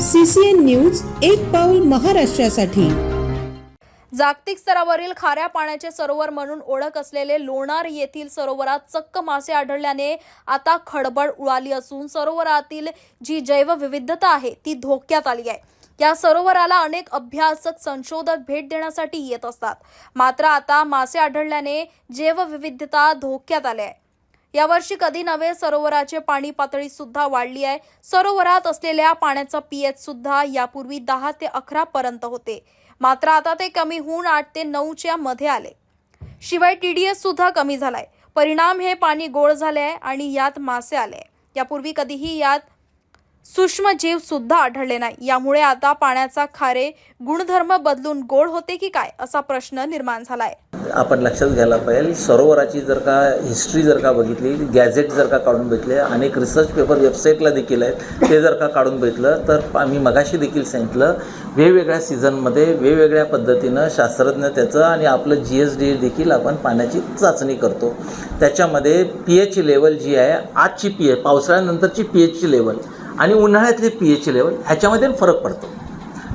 CCN news एक पाऊल महाराष्ट्रासाठी. जागतिक स्तरावरील खाऱ्या पाण्याचे सरोवर म्हणून ओळख असलेले लोणार येथील सरोवरात चक्क मासे आढळल्याने आता खळबळ उडाली असून सरोवरातील जी जैवविविधता आहे ती धोक्यात आली आहे. या सरोवराला अनेक अभ्यासक संशोधक भेट देण्यासाठी येत असतात. मात्र आता मासे आढळल्याने जैवविविधता धोक्यात आली आहे. यावर्षी कधी नव्हे सरोवराचे पाणी पातळी सुद्धा वाढली आहे. सरोवरात असलेल्या पाण्याचा पीएच सुद्धा यापूर्वी दहा ते अकरा पर्यंत होते. मात्र आता ते कमी होऊन आठ ते नऊच्या मध्ये आले. शिवाय टीडीएस सुद्धा कमी झालाय. परिणाम हे पाणी गोळ झाले आहे आणि यात मासे आले यापूर्वी कधीही यात सूक्ष्मजीव सुद्धा आढळले नाही. यामुळे आता पाण्याचा खारे गुणधर्म बदलून गोड होते की काय असा प्रश्न निर्माण झालाय. आपण लक्षात घ्यायला पाहिजे सरोवराची जर का हिस्ट्री जर का बघितली गॅझेट जर का काढून बघितले अनेक रिसर्च पेपर वेबसाईटला देखील आहेत ते जर का काढून बघितलं तर आम्ही मगाशी देखील सांगितलं वेगवेगळ्या सीझनमध्ये वेगवेगळ्या पद्धतीनं शास्त्रज्ञ त्याचं आणि आपलं जी एस डी देखील आपण पाण्याची चाचणी करतो. त्याच्यामध्ये पी एच लेवल जी आहे आजची पी एच पावसाळ्यानंतरची पी एचची लेवल आणि उन्हाळ्यातली पी एचची लेवल ह्याच्यामध्ये फरक पडतो.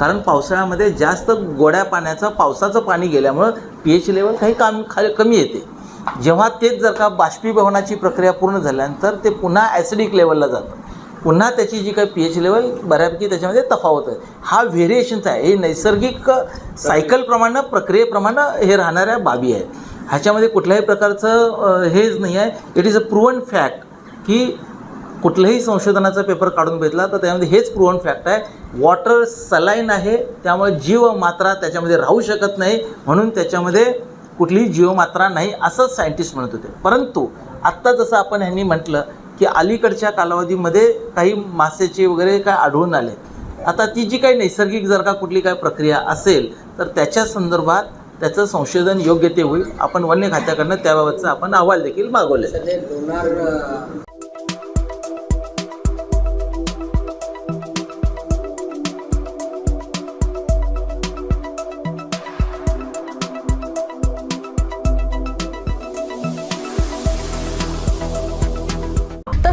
कारण पावसाळ्यामध्ये जास्त गोड्या पाण्याचं पावसाचं पाणी गेल्यामुळं पी एच लेवल काही काम खाली कमी येते. जेव्हा तेच जर का बाष्पीभवनाची प्रक्रिया पूर्ण झाल्यानंतर ते पुन्हा ॲसिडिक लेवलला जातं. पुन्हा त्याची जी काही पी एच लेवल बऱ्यापैकी त्याच्यामध्ये तफावत आहे. हा व्हेरिएशनचा आहे. हे नैसर्गिक सायकलप्रमाणे प्रक्रियेप्रमाणे हे राहणाऱ्या बाबी आहेत. ह्याच्यामध्ये कुठल्याही प्रकारचं हेच नाही आहे. It is a proven fact की कुठल्याही संशोधनाचा पेपर काढून बघितला तर त्यामध्ये हेच प्रूव्हन फॅक्ट आहे. वॉटर सलाईन आहे त्यामुळे जीव मात्रा त्याच्यामध्ये राहू शकत नाही म्हणून त्याच्यामध्ये कुठलीही जीवमात्रा नाही असंच सायंटिस्ट म्हणत होते. परंतु आत्ता जसं आपण ह्यांनी म्हटलं की अलीकडच्या कालावधीमध्ये काही मासेचे वगैरे काय आढळून आले. आता ती जी काही नैसर्गिक जर का कुठली काय प्रक्रिया असेल तर त्याच्या संदर्भात त्याचं संशोधन योग्य ते होईल. आपण वन्य खात्याकडनं त्याबाबतचा आपण अहवाल देखील मागवले